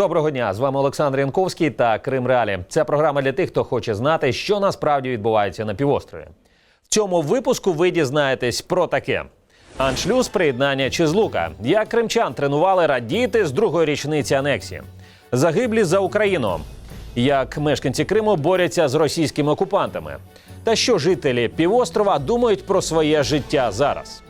Доброго дня! З вами Олександр Янковський та Крим Реалі. Це програма для тих, хто хоче знати, що насправді відбувається на півострові. В цьому випуску ви дізнаєтесь про таке: аншлюз, приєднання чи злука, як кримчан тренували радіти з другої річниці анексії, загиблі за Україну, як мешканці Криму борються з російськими окупантами, та що жителі півострова думають про своє життя зараз.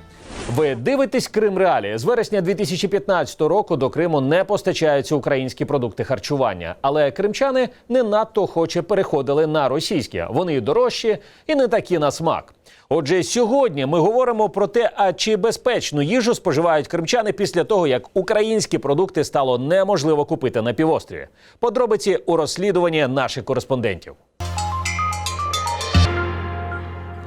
Ви дивитесь Крим Реалі. З вересня 2015 року до Криму не постачаються українські продукти харчування, але кримчани не надто охоче переходили на російські. Вони дорожчі і не такі на смак. Отже, сьогодні ми говоримо про те, а чи безпечну їжу споживають кримчани після того, як українські продукти стало неможливо купити на півострові. Подробиці у розслідуванні наших кореспондентів.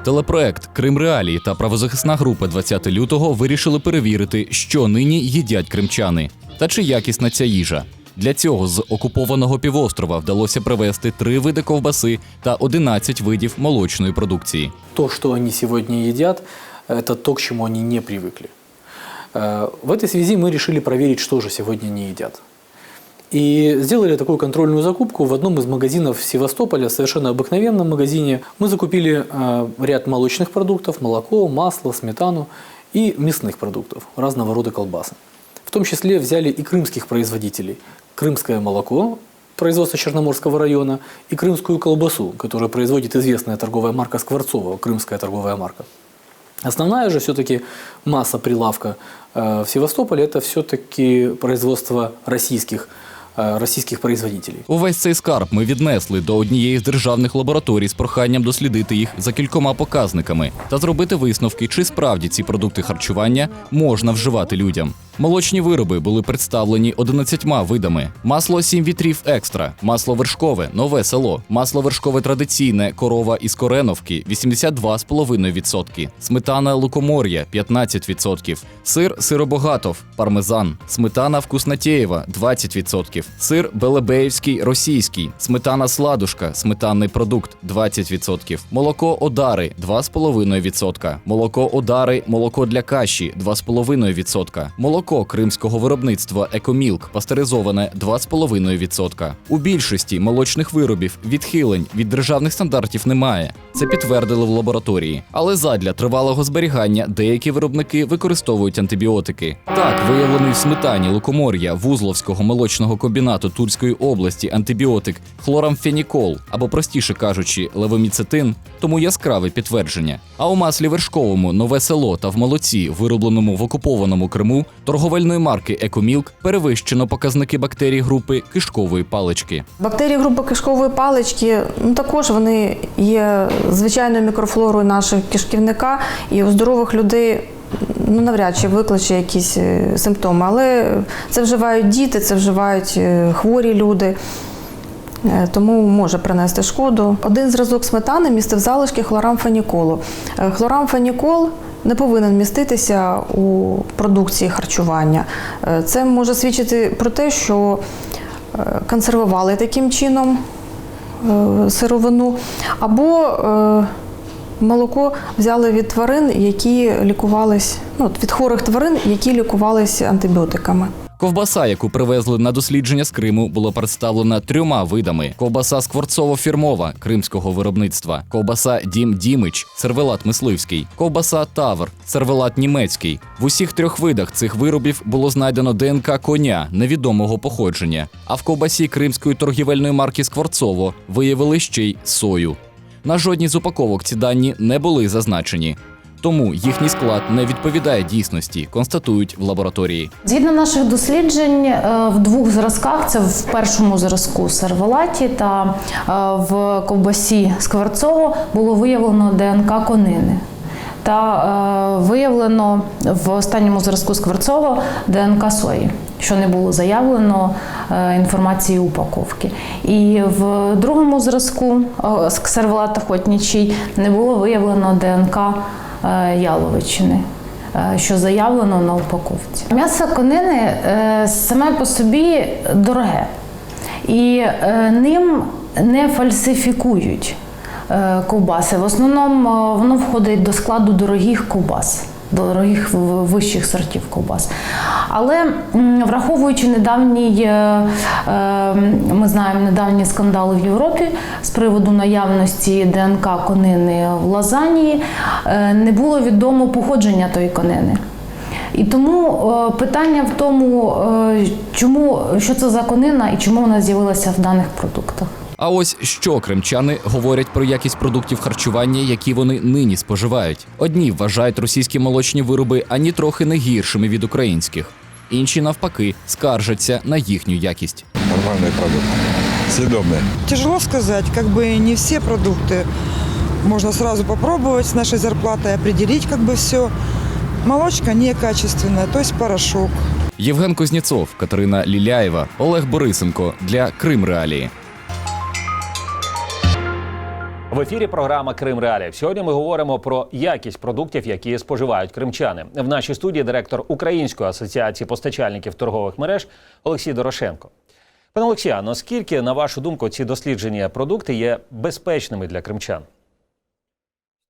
Телепроект Крим Реалії та правозахисна група 20 лютого вирішили перевірити, що нині їдять кримчани, та чи якісна ця їжа. Для цього з окупованого півострова вдалося привезти три види ковбаси та 11 видів молочної продукції. то, что они сегодня едят, это то, к чему они не привыкли. Э, В этой связи мы решили проверить, что же сегодня не едят. И сделали такую контрольную закупку в одном из магазинов Севастополя, совершенно обыкновенном магазине. Мы закупили э, ряд молочных продуктов, молоко, масло, сметану и мясных продуктов, разного рода колбасы. В том числе взяли и крымских производителей. Крымское молоко, производства Черноморского района, и крымскую колбасу, которую производит известная торговая марка Скворцова, крымская торговая марка. Основная же все-таки масса прилавка э, в Севастополе это все-таки производство российских, э, производителів. Увесь цей скарб ми віднесли до однієї з державних лабораторій з проханням дослідити їх за кількома показниками та зробити висновки, чи справді ці продукти харчування можна вживати людям. Молочні вироби були представлені 11 видами: масло сім вітрів екстра, масло вершкове, нове село, масло вершкове традиційне, корова із Кореновки 82,5%, сметана лукомор'я 15%, сир сиробогатов, пармезан, сметана вкуснотєєва 20%, сир белебеївський російський, сметана сладушка, сметанний продукт 20%, молоко одари 2,5%, молоко одари, молоко для каші 2,5%, молоко кримського виробництва Екомілк пастеризоване 2,5%. У більшості молочних виробів відхилень від державних стандартів немає. Це підтвердили в лабораторії. Але задля тривалого зберігання деякі виробники використовують антибіотики. Так, виявлений в сметані лукомор'я Вузловського молочного комбінату Тульської області антибіотик хлорамфенікол, або простіше кажучи, левоміцетин, тому яскраве підтвердження. А у маслі вершковому нове село та в молоці, виробленому в окупованому Криму, торговельної марки Екомілк перевищено показники бактерій групи кишкової палички. Бактерії групи кишкової палички ну, також вони є звичайною мікрофлорою нашого кишківника, і у здорових людей ну, навряд чи викличе якісь е, симптоми. Але це вживають діти, це вживають е, хворі люди. Е, Тому може принести шкоду. Один зразок сметани містив залишки хлорамфеніколу. Хлорамфенікол не повинен міститися у продукції харчування. Е, Це може свідчити про те, що е, консервували таким чином е, сировину, або молоко взяли від тварин, які лікувались, ну, від хворих тварин, які лікувалися антибіотиками. Ковбаса, яку привезли на дослідження з Криму, була представлена трьома видами: ковбаса скворцово-фірмова кримського виробництва, ковбаса Дім Дімич, сервелат мисливський, ковбаса Тавр, сервелат німецький. В усіх трьох видах цих виробів було знайдено ДНК коня невідомого походження. А в ковбасі кримської торгівельної марки Скворцово виявили ще й сою. На жодній з упаковок ці дані не були зазначені. Тому їхній склад не відповідає дійсності, констатують в лабораторії. Згідно наших досліджень, е, в двох зразках це в першому зразку сервелаті та е, в ковбасі скворцово було виявлено ДНК конини. Та е, виявлено в останньому зразку скворцово ДНК сої, що не було заявлено е, інформації упаковки. І в другому зразку е, сервелат охотничий не було виявлено ДНК яловичини е, що заявлено на упаковці. М'ясо конини е, саме по собі дороге, і е, ним не фальсифікують е, ковбаси. В основному е, воно входить до складу дорогих ковбас. Дорогих вищих сортів ковбас. Але враховуючи недавній, е, е, ми знаємо недавні скандали в Європі з приводу наявності ДНК конини в лазанії, е, не було відомо походження тої конини. І тому питання в тому, чому що це за конина і чому вона з'явилася в даних продуктах. А ось що кримчани говорять про якість продуктів харчування, які вони нині споживають. Одні вважають російські молочні вироби ані трохи не гіршими від українських, інші навпаки скаржаться на їхню якість. Нормальный продукт. Съедобный. Тяжело сказать, как бы не все продукты можно сразу попробовать с нашей зарплатой, определить как бы все. Молочка некачественная, то есть порошок. Євген Кузнєцов, Катерина Ліляєва, Олег Борисенко для Крим Реалії. В ефірі програма Крим Реалії. Сьогодні ми говоримо про якість продуктів, які споживають кримчани. В нашій студії директор Української асоціації постачальників торгових мереж Олексій Дорошенко. Пане Олексія, наскільки, на вашу думку, ці дослідження продукти є безпечними для кримчан?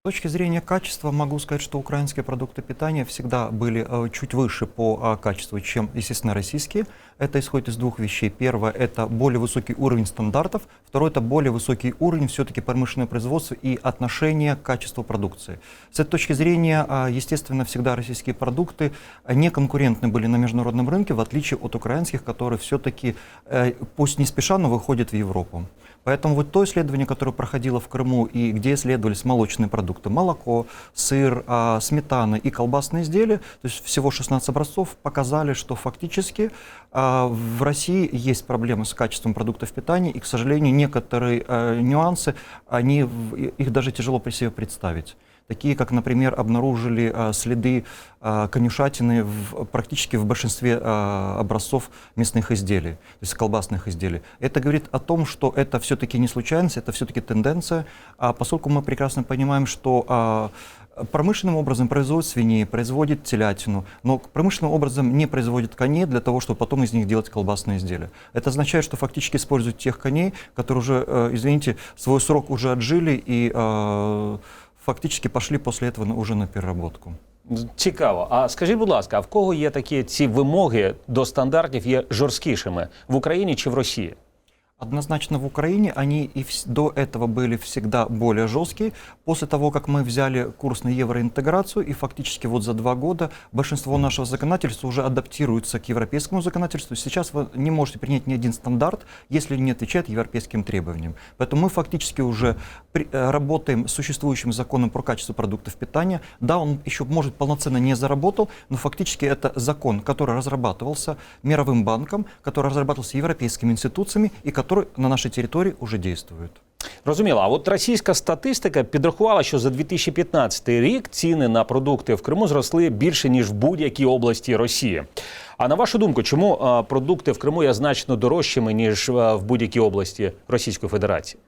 С точки зрения качества могу сказать, что украинские продукты питания всегда были э, чуть выше по э, качеству, чем, естественно, российские. Это исходит из двух вещей. Первое – это более высокий уровень стандартов. Второе – это более высокий уровень все-таки промышленного производства и отношения к качеству продукции. С этой точки зрения, э, естественно, всегда российские продукты э, не конкурентны были на международном рынке, в отличие от украинских, которые все-таки, э, пусть не спеша, но выходят в Европу. Поэтому вот то исследование, которое проходило в Крыму и где исследовались молочные продукты, молоко, сыр, а, сметана и колбасные изделия, то есть всего 16 образцов, показали, что фактически а, в России есть проблемы с качеством продуктов питания, и, к сожалению, некоторые э, нюансы, они, в- их даже тяжело при себе представить. Такие, как, например, обнаружили а, следы а, конюшатины в- практически в большинстве а, образцов мясных изделий, то есть колбасных изделий. Это говорит о том, что это все-таки не случайность, это все-таки тенденция, а поскольку мы прекрасно понимаем, что промышленным образом производит свиней, производит телятину, но промышленным образом не производит коней для того, чтобы потом из них делать колбасные изделия. Это означает, что фактически используют тех коней, которые уже, э, извините, свой срок уже отжили и фактически пошли после этого уже на переработку. Цікаво. А скажіть, будь ласка, а в кого є такі ці вимоги до стандартів є жорсткішими в Україні чи в Росії? Однозначно в Украине они и до этого были всегда более жесткие. После того, как мы взяли курс на евроинтеграцию, и фактически вот за два года большинство нашего законодательства уже адаптируется к европейскому законодательству. Сейчас вы не можете принять ни один стандарт, если не отвечает европейским требованиям. Поэтому мы фактически уже при- э, работаем с существующим законом про качество продуктов питания. Да, он еще, может, полноценно не заработал, но фактически это закон, который разрабатывался мировым банком, который разрабатывался европейскими институциями и который на нашей территории уже действует. Розуміло, а от російська статистика підрахувала, що за 2015 рік ціни на продукти в Криму зросли більше ніж в будь-якій області Росії. А на вашу думку, чому е, продукти в Криму є значно дорожчими ніж е, в будь-якій області Російської Федерації?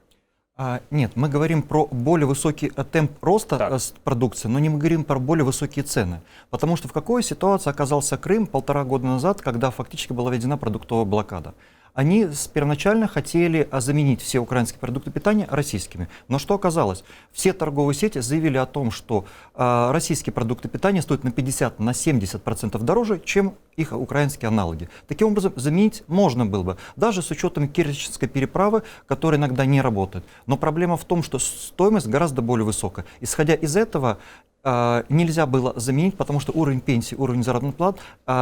А, нет, мы говорим про более высокий э, темп роста Так. э, с- продукции, но не мы говорим про более высокие цены. Потому что в какой ситуации оказался Крым полтора года назад, когда фактически была введена продуктовая блокада? Они первоначально хотели а, заменить все украинские продукты питания российскими. Но что оказалось? Все торговые сети заявили о том, что а, российские продукты питания стоят на 50 на 70% дороже, чем их украинские аналоги. Таким образом, заменить можно было бы, даже с учетом Керченской переправы, которая иногда не работает. Но проблема в том, что стоимость гораздо более высокая. Исходя из этого, нельзя было заменить, потому что уровень пенсии, уровень заработных плат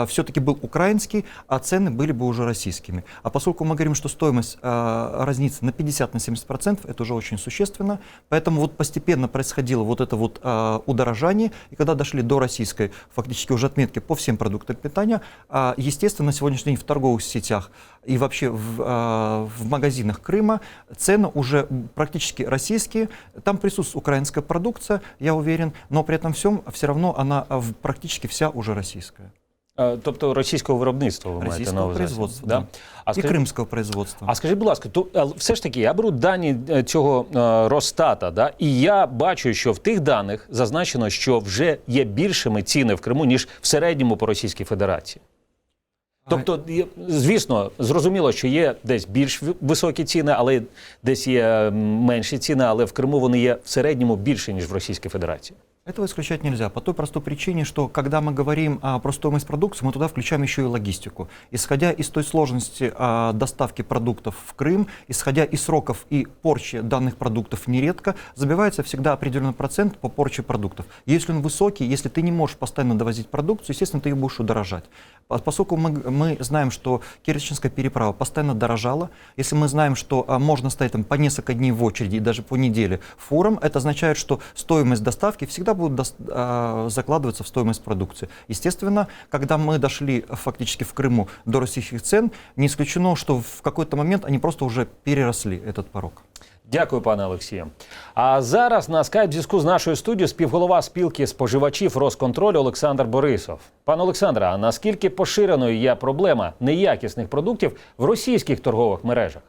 все-таки был украинский, а цены были бы уже российскими. А поскольку мы говорим, что стоимость а, разнится на 50 на 70%, это уже очень существенно. Поэтому вот постепенно происходило вот это вот а, удорожание, и когда дошли до российской фактически уже отметки по всем продуктам питания, а, естественно, на сегодняшний день в торговых сетях и вообще в, а, в магазинах Крыма цены уже практически российские. Там присутствует украинская продукция, я уверен, но при этом всем все равно она практически вся уже российская. Е, Тобто російського виробництва ви маєте на увазі? производства, Да? А скажіть- крымского производства. А скажіть, будь ласка, то все ж таки я беру дані е, цього е, Росстата, да, і я бачу, що в тих даних зазначено, що вже є більшими ціни в Криму ніж в середньому по Російській Федерації. Тобто, звісно, зрозуміло, що є десь більш високі ціни, але десь є менші ціни, але в Криму вони є в середньому більше ніж в Російській Федерації. Этого исключать нельзя по той простой причине, что когда мы говорим а, про стоимость продукции, мы туда включаем еще и логистику. Исходя из той сложности а, доставки продуктов в Крым, исходя из сроков и порчи данных продуктов нередко, забивается всегда определенный процент по порче продуктов. Если он высокий, если ты не можешь постоянно довозить продукцию, естественно, ты ее будешь удорожать. По- Поскольку мы, мы знаем, что Керченская переправа постоянно дорожала, если мы знаем, что а, можно стоять там по несколько дней в очереди и даже по неделе фурам, это означает, что стоимость доставки всегда будет дос- а, закладываться в стоимость продукции. Естественно, когда мы дошли а, фактически в Крыму до российских цен, не исключено, что в какой-то момент они просто уже переросли этот порог. Дякую, пане Олексію. А зараз на скайп зв'язку з нашою студією співголова спілки споживачів Росконтролю Олександр Борисов. Пане Олександре, а наскільки поширеною є проблема неякісних продуктів в російських торгових мережах?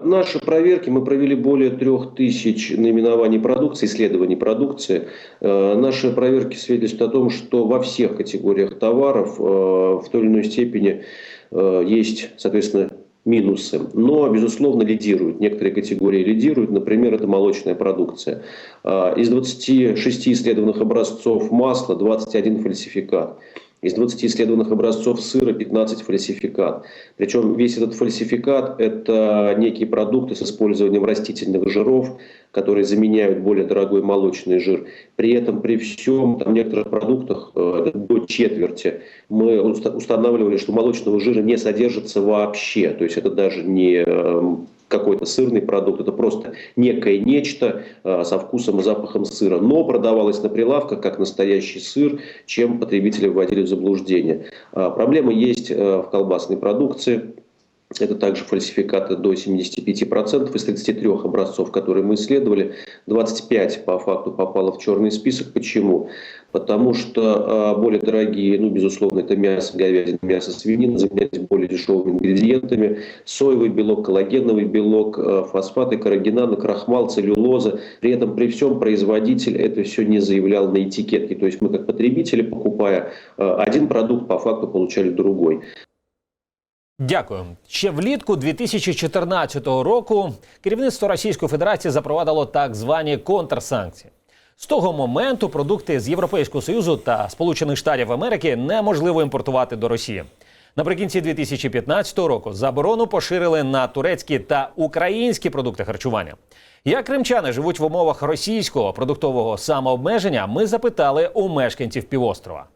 Наши проверки, мы провели более трех тысяч наименований продукции, исследований продукции. Э, Наши проверки свидетельствуют о том, что во всех категориях товаров э, в той или иной степени э, есть, соответственно, минусы. Но, безусловно, лидируют. Некоторые категории лидируют. Например, это молочная продукция. Из 26 исследованных образцов масла 21 фальсификат. Из 20 исследованных образцов сыра 15 фальсификат. Причем весь этот фальсификат – это некие продукты с использованием растительных жиров, которые заменяют более дорогой молочный жир. При этом, при всем, там, в некоторых продуктах э, до четверти мы уста- устанавливали, что молочного жира не содержится вообще. То есть это даже не э, какой-то сырный продукт, это просто некое нечто э, со вкусом и запахом сыра, но продавалось на прилавках как настоящий сыр, чем потребители вводили в заблуждение. А, Проблема есть э, в колбасной продукции. Это также фальсификаты до 75%. Из 33 образцов, которые мы исследовали, 25 по факту попало в черный список. Почему? Потому что э, более дорогие, ну, безусловно, это мясо говядины, мясо свинины, заменялись более дешевыми ингредиентами. Соевый белок, коллагеновый белок, э, фосфаты, каррагинаны, крахмал, целлюлоза. При этом, при всем, производитель это все не заявлял на этикетке. То есть мы, как потребители, покупая э, один продукт, по факту получали другой. Дякую. Ще влітку 2014 року керівництво Російської Федерації запровадило так звані контрсанкції. З того моменту продукти з Європейського Союзу та Сполучених Штатів Америки неможливо імпортувати до Росії. Наприкінці 2015 року заборону поширили на турецькі та українські продукти харчування. Як кримчани живуть в умовах російського продуктового самообмеження, ми запитали у мешканців півострова.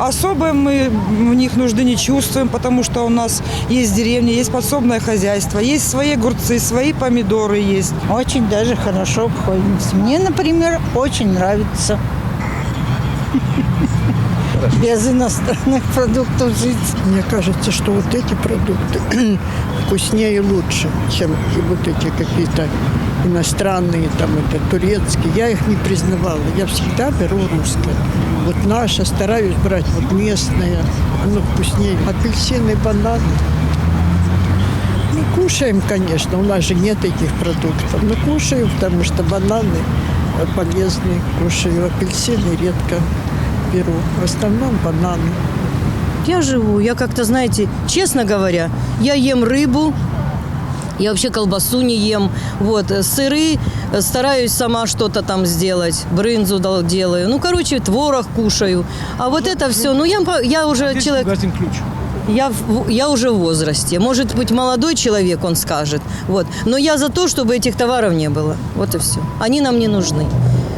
Особо мы в них нужды не чувствуем, потому что у нас есть деревня, есть подсобное хозяйство, есть свои огурцы, свои помидоры есть. Очень даже хорошо обходимся. Мне, например, очень нравится. Без иностранных продуктов жить. Мне кажется, что вот эти продукты вкуснее и лучше, чем и вот эти какие-то иностранные, там это турецкие. Я их не признавала. Я всегда беру русское. Вот наше стараюсь брать вот местное, оно вкуснее. Апельсины, бананы. Ну, кушаем, конечно, у нас же нет этих продуктов. Но кушаю, потому что бананы полезные. Кушаю апельсины редко беру. В основном бананы. Я живу, я как-то, знаете, честно говоря, я ем рыбу, я вообще колбасу не ем. Вот, э, сыры э, стараюсь сама что-то там сделать, брынзу делаю. Ну, короче, творог кушаю. А вот это все, ну, я, я уже человек... Я, в- я уже в возрасте. Может быть, молодой человек, он скажет. Вот. Но я за то, чтобы этих товаров не было. Вот и все. Они нам не нужны.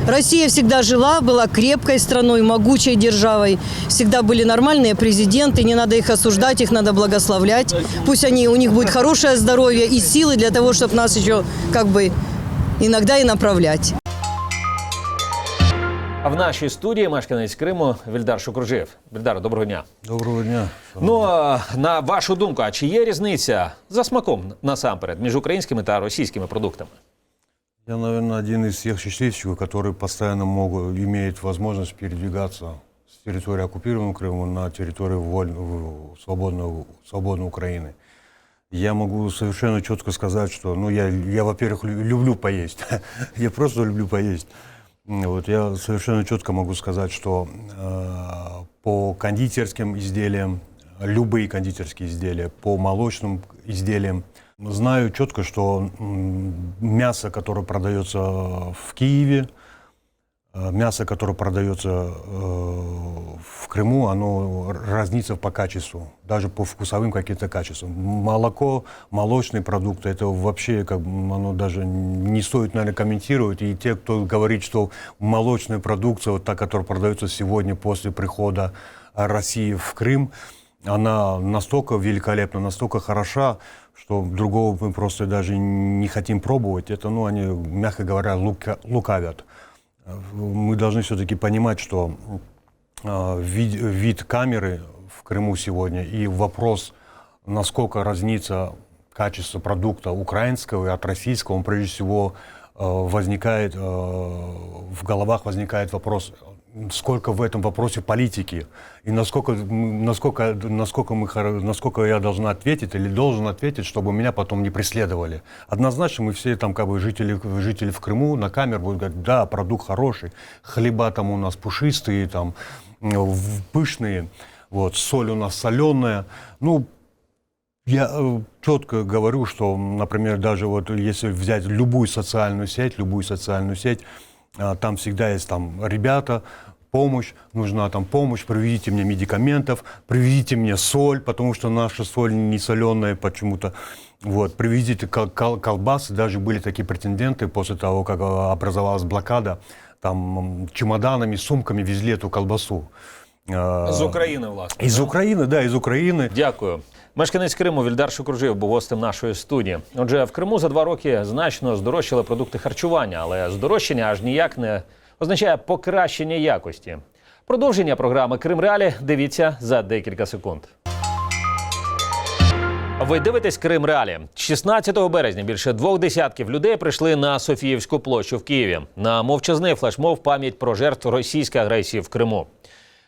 Россия всегда жила, была крепкой страной, могучей державой. Всегда были нормальные президенты, не надо их осуждать, их надо благословлять. Пусть они, у них будет хорошее здоровье и силы для того, чтобы нас еще как бы иногда и направлять. А в нашій студії мешканець Криму Вільдар Шукружиєв. Вільдар, доброго дня. Доброго дня. Ну а на вашу думку, а чи є різниця за смаком насамперед між українськими та російськими продуктами? Я, наверное, один из тех счастливчиков, которые постоянно могут, имеют возможность передвигаться с территории оккупированного Крыма на территорию воль- свободной, свободной Украины. Я могу совершенно четко сказать, что, ну, я, я во-первых, лю- люблю поесть. я просто люблю поесть. Вот, я совершенно четко могу сказать, что э, по кондитерским изделиям, любые кондитерские изделия, по молочным изделиям. Знаю четко, что мясо, которое продается в Киеве, э, мясо, которое продается э, в Крыму, оно разнится по качеству, даже по вкусовым каким-то качествам. Молоко, молочные продукты, это вообще как бы, оно даже не стоит, наверное, комментировать. И те, кто говорит, что молочная продукция, вот та, которая продается сегодня после прихода России в Крым, она настолько великолепна, настолько хороша, что другого мы просто даже не хотим пробовать. Это, ну, они, мягко говоря, лука- лукавят. Мы должны все-таки понимать, что э, вид, вид камеры в Крыму сегодня и вопрос, насколько разнится качество продукта украинского и от российского, он прежде всего э, возникает, э, в головах возникает вопрос, сколько в этом вопросе политики и насколько, насколько, насколько, мы, насколько я должна ответить или должен ответить, чтобы меня потом не преследовали. Однозначно мы все там как бы жители, жители в Крыму на камеру будут говорить, да, продукт хороший, хлеба там у нас пушистые, там пышные, вот, соль у нас соленая. Ну, я э, четко говорю, что, например, даже вот если взять любую социальную сеть, любую социальную сеть, там всегда есть там ребята, помощь, нужна там помощь, привезите мне медикаментов, привезите мне соль, потому что наша соль не соленая почему-то. Вот, привезите кол- кол- колбасы, даже были такие претенденты после того, как а, образовалась блокада, там чемоданами, сумками везли эту колбасу. А, З України, власне. Из Украины, да, из Украины. Дякую. Мешканець Криму Вільдар Шукружив був гостем нашої студії. Отже, в Криму за два роки значно здорожчали продукти харчування, але здорожчання аж ніяк не означає покращення якості. Продовження програми Крим Реалі дивіться за декілька секунд. Ви дивитесь Крим Реалі. 16 березня більше двох десятків людей прийшли на Софіївську площу в Києві на мовчазний флешмоб пам'ять про жертв російської агресії в Криму.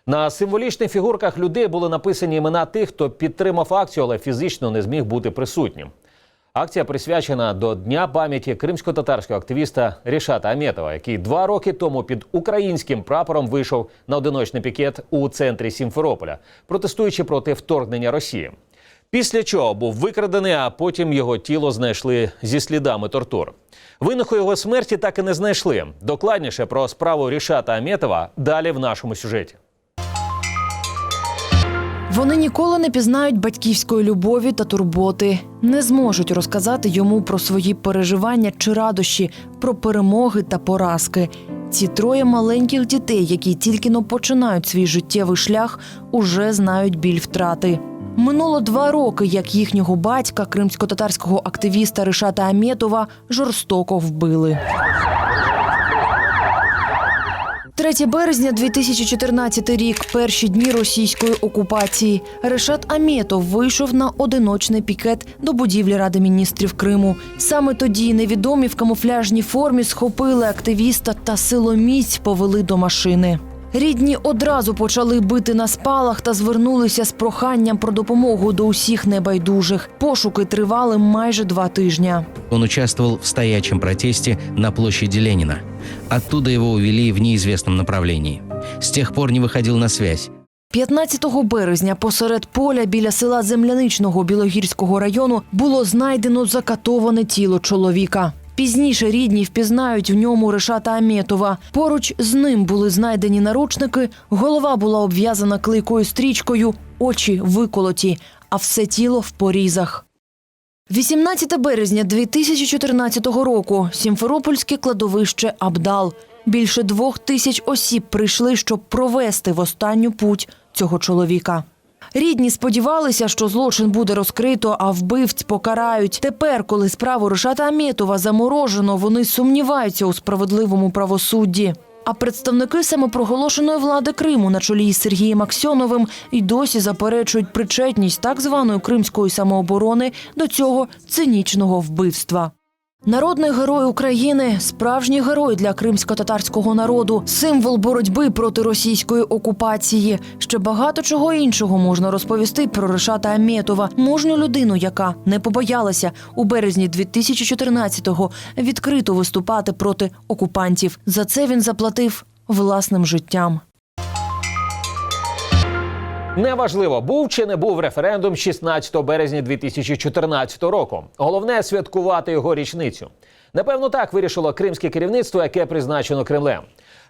На символічних фігурках людей були написані імена тих, хто підтримав акцію, але фізично не зміг бути присутнім. Акція присвячена до Дня пам'яті кримсько-татарського активіста Рішата Аметова, який два роки тому під українським прапором вийшов на одиночний пікет у центрі Сімферополя, протестуючи проти вторгнення Росії. Після чого був викрадений, а потім його тіло знайшли зі слідами тортур. Винуху його смерті так і не знайшли. Докладніше про справу Рішата Аметова далі в нашому сюжеті. Вони ніколи не пізнають батьківської любові та турботи, не зможуть розказати йому про свої переживання чи радощі, про перемоги та поразки. Ці троє маленьких дітей, які тільки но починають свій життєвий шлях, уже знають біль втрати. Минуло два роки, як їхнього батька, кримсько-татарського активіста Ришата Аметова, жорстоко вбили. 3 березня 2014 рік. Перші дні російської окупації. Решат Аметов вийшов на одиночний пікет до будівлі Ради міністрів Криму. Саме тоді невідомі в камуфляжній формі схопили активіста та силоміць повели до машини. Рідні одразу почали бити на спалах та звернулися з проханням про допомогу до усіх небайдужих. Пошуки тривали майже два тижня. Он участвовал в стоячем протесте на площади Ленина. Оттуда его увели в неизвестном направлении. С тех пор не выходил на связь. 15 березня посеред поля біля села Земляничного Білогірського району було знайдено закатоване тіло чоловіка. Пізніше рідні впізнають в ньому Решата Аметова. Поруч з ним були знайдені наручники, голова була обв'язана клейкою стрічкою, очі виколоті, а все тіло в порізах. 18 березня 2014 року. Сімферопольське кладовище Абдал. Більше двох тисяч осіб прийшли, щоб провести в останню путь цього чоловіка. Рідні сподівалися, що злочин буде розкрито, а вбивць покарають. Тепер, коли справу Решата Аметова заморожено, вони сумніваються у справедливому правосудді. А представники самопроголошеної влади Криму на чолі із Сергієм Аксьоновим і досі заперечують причетність так званої кримської самооборони до цього цинічного вбивства. Народний герой України справжній герой для кримсько-татарського народу, символ боротьби проти російської окупації. Ще багато чого іншого можна розповісти про Решата Аметова, мужню людину, яка не побоялася у березні 2014-го відкрито виступати проти окупантів. За це він заплатив власним життям. Неважливо, був чи не був референдум 16 березня 2014 року. Головне святкувати його річницю. Напевно, так вирішило кримське керівництво, яке призначено Кремлем.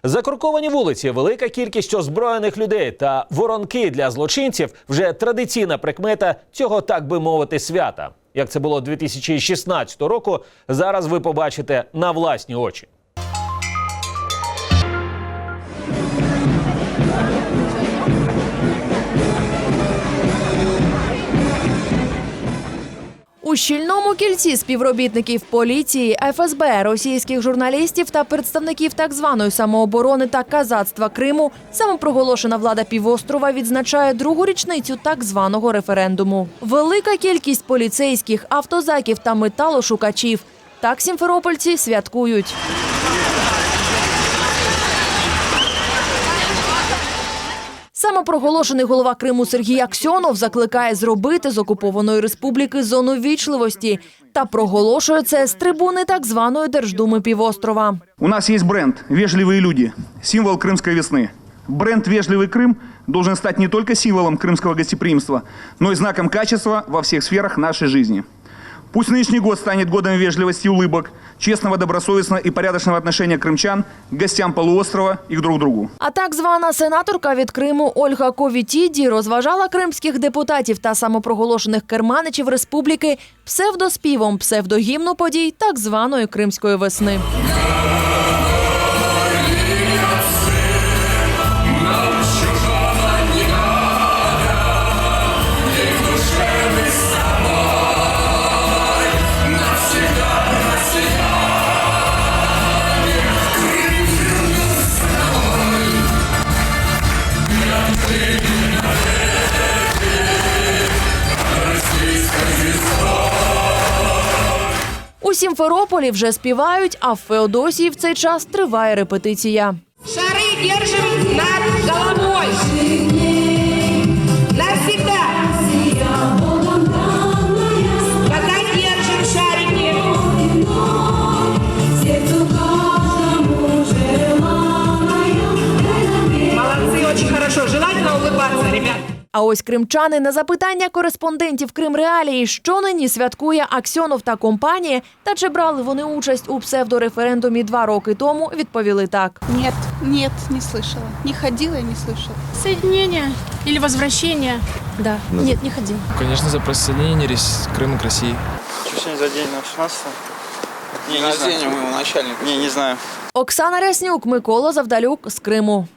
Закурковані вулиці, велика кількість озброєних людей та воронки для злочинців вже традиційна прикмета цього, так би мовити, свята. Як це було 2016 року, зараз ви побачите на власні очі. У щільному кільці співробітників поліції, ФСБ, російських журналістів та представників так званої самооборони та казацтва Криму самопроголошена влада півострова відзначає другу річницю так званого референдуму. Велика кількість поліцейських, автозаків та металошукачів. Так сімферопольці святкують. Самопроголошений голова Криму Сергій Аксьонов закликає зробити з окупованої республіки зону вічливості та проголошує це з трибуни так званої Держдуми півострова. У нас есть бренд «Вежливые люди», символ крымской весны. Бренд «Вежливый Крым» должен стать не только символом крымского гостеприимства, но и знаком качества во всех сферах нашей жизни. Пусть нынешний год станет годом вежливости и улыбок, честного, добросовестного и порядочного отношения крымчан к гостям полуострова и к друг другу. А так звана сенаторка від Криму Ольга Ковітіді розважала кримських депутатів та самопроголошених керманичів республіки псевдоспівом псевдогімну подій так званої кримської весни. У Сімферополі вже співають, а в Феодосії в цей час триває репетиція. Шари держим над ось кримчани на запитання кореспондентів Крим Реалії, що нині святкує Аксьонов та компанія, та чи брали вони участь у псевдореферендумі два роки тому, відповіли так. Нет, нет, не слышала. Не ходила и не слышала. Соединение или возвращение? Да. Нет, не ходила. Конечно, за присоединение Рес- Крыма к России. Сегодня за день на 16 Не, не знаю. моего начальника. Не, не знаю. Оксана Ряснюк, Микола Завдалюк з Криму.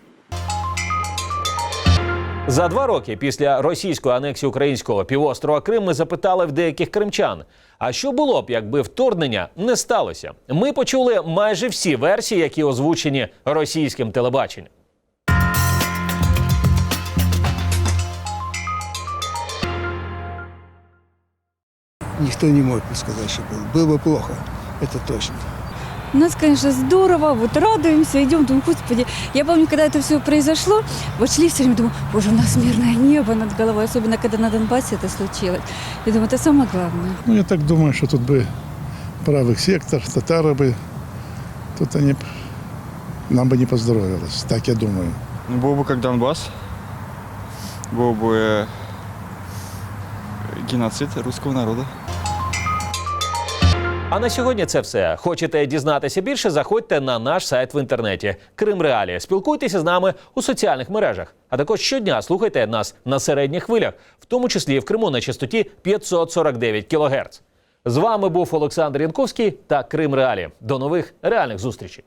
За два роки після російської анексії українського півострова Крим ми запитали в деяких кримчан. А що було б, якби вторгнення не сталося? Ми почули майже всі версії, які озвучені російським телебаченням. Никто не может предсказать, что было. Было бы плохо, это точно. У нас, конечно, здорово, вот радуемся, идем, думаем, господи. Я помню, когда это все произошло, вот шли все время, думаю, боже, у нас мирное небо над головой, особенно когда на Донбассе это случилось. Я думаю, это самое главное. Ну, я так думаю, что тут бы правый сектор, татары бы, тут они, нам бы не поздоровилось, так я думаю. Ну, Был бы как Донбасс. Был бы геноцид русского народа. А на сьогодні це все. Хочете дізнатися більше? Заходьте на наш сайт в інтернеті Крим Реалія. Спілкуйтеся з нами у соціальних мережах. А також щодня слухайте нас на середніх хвилях, в тому числі в Криму на частоті 549 кГц. З вами був Олександр Янковський та Крим Реалі. До нових реальних зустрічей.